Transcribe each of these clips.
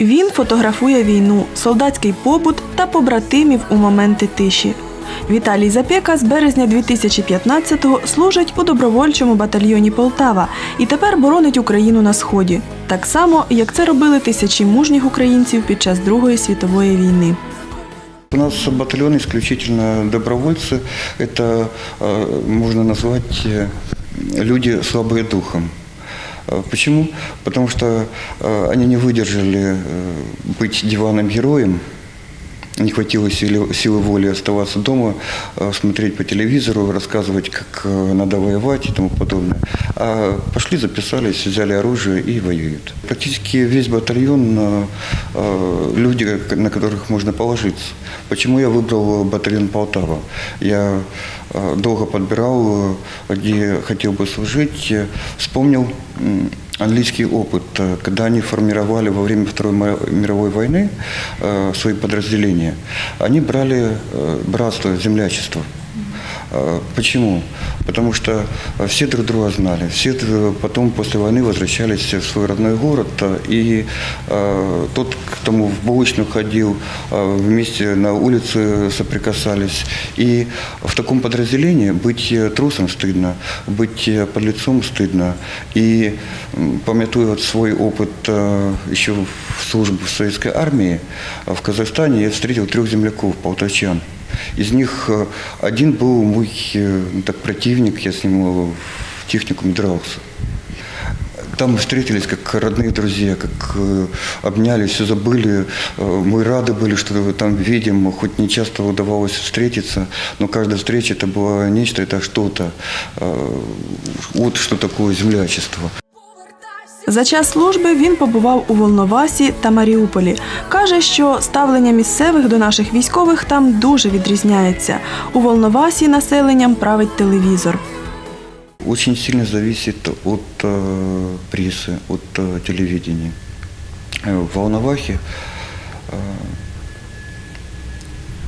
Він фотографує війну, солдатський побут та побратимів у моменти тиші. Віталій Запєка з березня 2015-го служить у добровольчому батальйоні Полтава і тепер боронить Україну на сході, так само як це робили тисячі мужніх українців під час Другої світової війни. У нас батальон исключительно добровольцы. Это э, можно назвать э, люди слабые духом. Э, Почему? Потому что э, они не выдержали э, быть диванным героем, не хватило силы, силы воли оставаться дома, э, смотреть по телевизору, рассказывать, как э, надо воевать и тому подобное. А пошли, записались, взяли оружие и воюют. Практически весь батальон э, люди, на которых можно положиться. Почему я выбрал батальон Полтава? Я долго подбирал, где хотел бы служить, вспомнил английский опыт, э, когда они формировали во время Второй мировой войны э, свои подразделения. Они брали э, братство, землячество. Э, Почему? Потому что все друг друга знали. Все потом после войны возвращались в свой родной город. э, И э, тот, к тому в булочную ходил, вместе на улице соприкасались. И в таком подразделении быть э, трусом стыдно, быть э, подлецом стыдно. И м, помятуя вот свой опыт э, еще в службе в советской армии, в Казахстане я встретил трех земляков, полтавчан. Из них э, один был мой э, так, противник, я с ним э, в техникуме дрался. Там встретились как родные друзья, как обнялись, все забыли. Мы рады были, что там видим, хоть не часто удавалось встретиться, но каждая встреча это было нечто, это что-то. Вот что такое землячество. За час служби він побував у Волновасі та Маріуполі. Каже, що ставлення місцевих до наших військових там дуже відрізняється. У Волновасі населенням править телевізор. Очень сильно зависит от э, прессы, от э, телевидения. Э, В Волновахе э,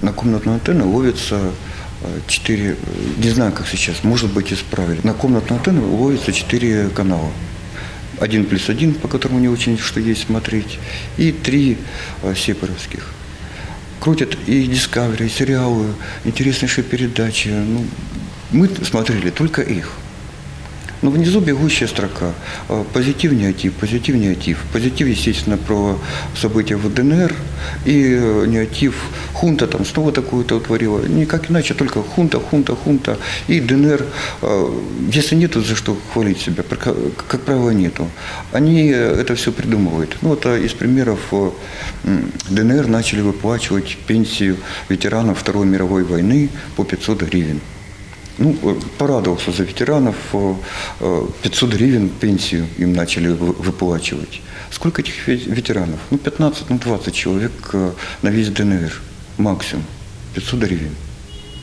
на комнатную антенну ловится э, четыре, э, не знаю, как сейчас, может быть, исправили. На комнатную антенну ловится четыре канала. Один плюс один, по которому не очень что есть смотреть, и три э, сепаровских. Крутят и Discovery, и сериалы, интереснейшие передачи. Ну, мы смотрели только их. Но внизу бегущая строка. Э, Позитив, негатив, позитив, негатив. Позитив, естественно, про события в ДНР. И э, негатив, хунта там снова такую-то утворила. Никак иначе, только хунта, хунта, хунта. И ДНР, э, если нету за что хвалить себя, как правило, нету. Они это все придумывают. Ну, вот из примеров ДНР начали выплачивать пенсию ветеранов Второй мировой войны по 500 гривен. Ну, э, порадовался за ветеранов. э, э, 500 гривен пенсию им начали вы- выплачивать. Сколько этих ве- ветеранов? Ну, 15, ну, 20 человек э, на весь ДНР. Максимум. 500 гривен.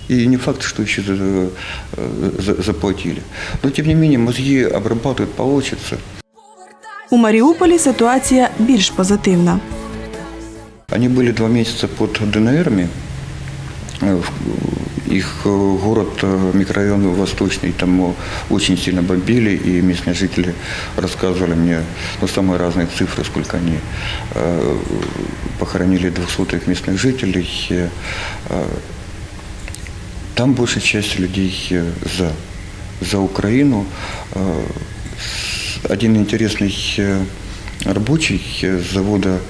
И не факт, что еще за- э, за- заплатили. Но, тем не менее, мозги обрабатывают, получится. У Маріуполі ситуація більш позитивна. Они были два месяца под ДНРами. Их э, город, э, микрорайон Восточный, там э, очень сильно бомбили, и местные жители рассказывали мне ну, самые разные цифры, сколько они э, похоронили двухсотых местных жителей. Там большая часть людей за, за Украину. Один интересный рабочий завода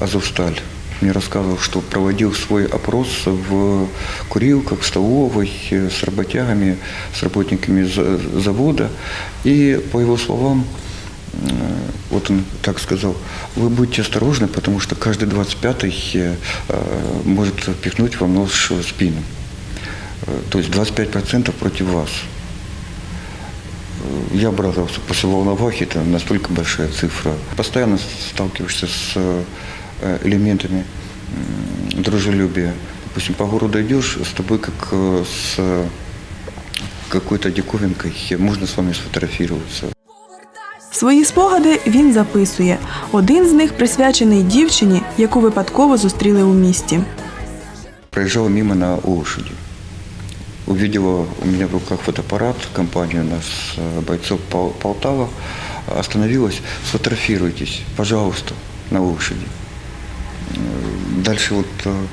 «Азовсталь» мне рассказывал, что проводил свой опрос в курилках, столовой э, с работягами, с работниками за- завода. И, по его словам, Э, вот он так сказал, вы будьте осторожны, потому что каждый 25-й э, может пихнуть вам нож в спину. То есть 25% против вас. Я обрадовался после Волновахи, это настолько большая цифра. Постоянно сталкиваешься с элементами м, дружелюбия. Допустим, по городу идешь, с тобой как э, с э, какой-то диковинкой, можно с вами сфотографироваться. Свої спогади він записує. Один з них присвячений дівчині, яку випадково зустріли у місті. проезжала мимо на лошади. Увидела у меня в руках фотоаппарат, компания у нас э, бойцов Пол- Полтава. Остановилась, сфотографируйтесь, пожалуйста. на лошади. Дальше вот э,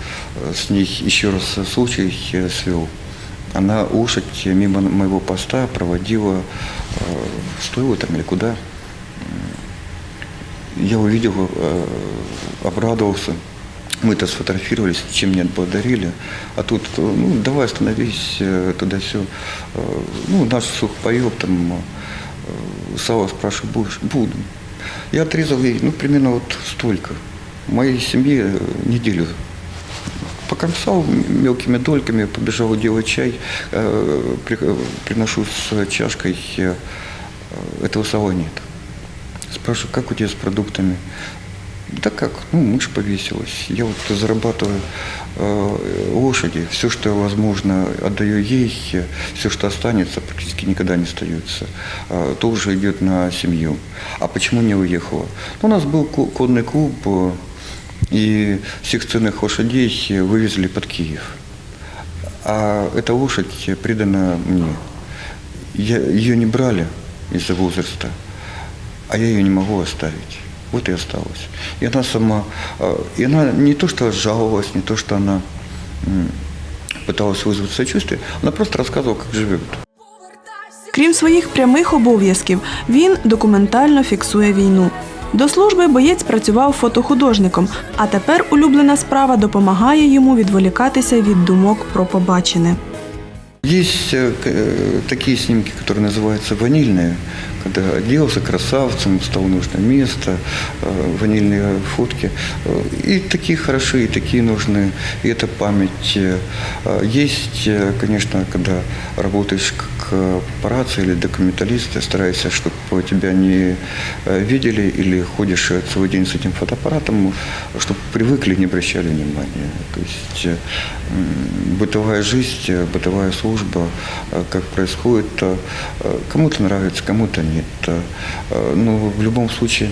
с ней еще раз случай э, свел. Она лошадь мимо моего поста проводила э, в стойло там или куда. Я увидел, обрадовался. Мы это сфотографировались, чем мне отблагодарили. А тут, ну, давай остановись, туда все. Ну, наш сухпоеб, там, э, сало спрашиваю, будешь? Буду. Я отрезал ей, ну, примерно вот столько. Моей семье э, неделю покромсал мелкими дольками, побежал делать чай, э, э, приношу с чашкой, этого сала нет. Спрашиваю, как у тебя с продуктами? Да как, ну, мышь повесилась. Я вот зарабатываю лошади, все, что возможно, отдаю ей, все, что останется, практически никогда не остается, э, тоже идет на семью. А почему не уехала? Ну, у нас был конный клуб, и всех ценных лошадей вывезли под Киев. А эта лошадь придана мне. Я, ее не брали из-за возраста, а я ее не могу оставить. Вот и осталась. И она сама, э, и она не то что жаловалась, не то что она м, пыталась вызвать сочувствие, она просто рассказывала, как живет. Крім своїх прямих обов'язків, він документально фіксує війну. До служби боєць працював фотохудожником, а тепер улюблена справа допомагає йому відволікатися від думок про побачене. Есть э, к- э, такие снимки, которые называются ванильные, Когда оделся красавцем, стал нужное место, э, ванильные фотки. Э, И такие хороши, и такие нужны, и это память. Э, Есть, конечно, когда работаешь как папарацци или документалист, стараешься, чтобы тебя не видели, или ходишь целый день с этим фотоаппаратом, чтобы привыкли, не обращали внимания. То есть бытовая жизнь, бытовая служба, как происходит, кому-то нравится, кому-то нет. Э, Но в любом случае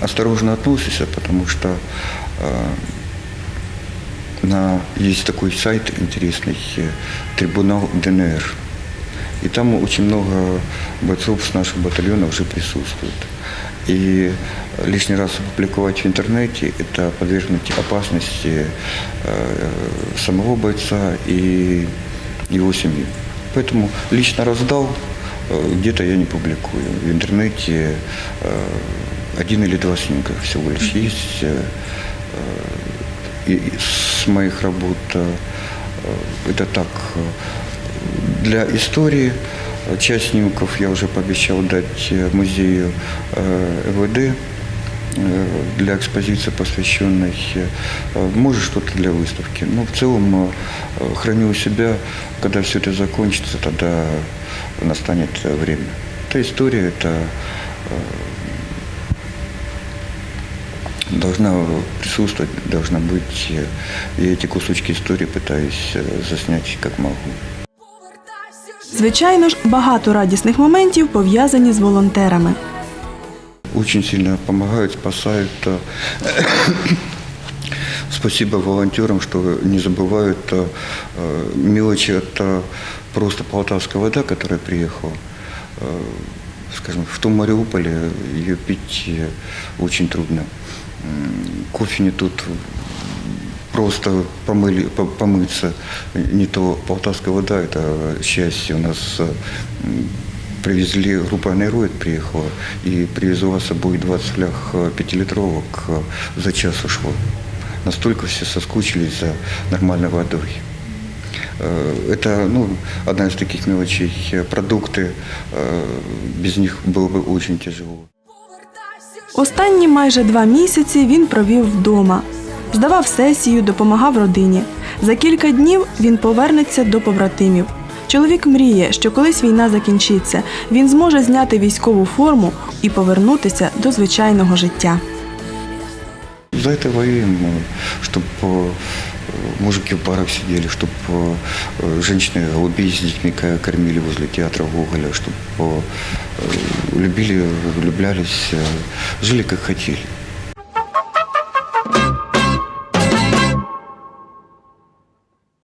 осторожно относишься, потому что э, на, есть такой сайт интересный, э, трибунал ДНР. И там очень много бойцов с нашего батальона уже присутствует. И лишний раз опубликовать в интернете – это подвергнуть опасности самого бойца и его семьи. Поэтому лично раздал, где-то я не публикую. В интернете э, один или два снимка всего лишь есть. э, и с моих работ э, это так э, для истории. Э, Часть снимков я уже пообещал дать э, музею э, ЭВД э, для экспозиции, посвященной, э, может, что-то для выставки. Но в целом э, храню у себя, когда все это закончится, тогда настанет э, время. Эта история, это э, должна присутствовать, должна быть. э, И эти кусочки истории пытаюсь э, заснять как могу. Звичайно ж, багато радісних моментів пов'язані з волонтерами. Очень сильно помогают, спасают. Спасибо волонтерам, что не забывают э, мелочи. Это просто полтавская вода, которая приехала. Э, Скажем, в том Мариуполе ее пить э, очень трудно. Кофе не тут просто помыли, по- помыться. Не то полтавская вода, это счастье. У нас привезли, группа «Аэроид» приехала и привезла с собой 20 фляг пятилитровок. За час ушло. Настолько все соскучились за нормальной водой. Э, Это ну, одна из таких мелочей. Э, Продукты, э, без них было бы очень тяжело. Останні майже два місяці він провів вдома. Здавав сесію, допомагав родині. За кілька днів він повернеться до побратимів. Чоловік мріє, що колись війна закінчиться, він зможе зняти військову форму і повернутися до звичайного життя. За это воюем, чтобы мужики в парах сидели, чтобы женщины голубей с детьми кормили возле театра Гоголя, чтобы любили, влюблялись, э, жили как хотели.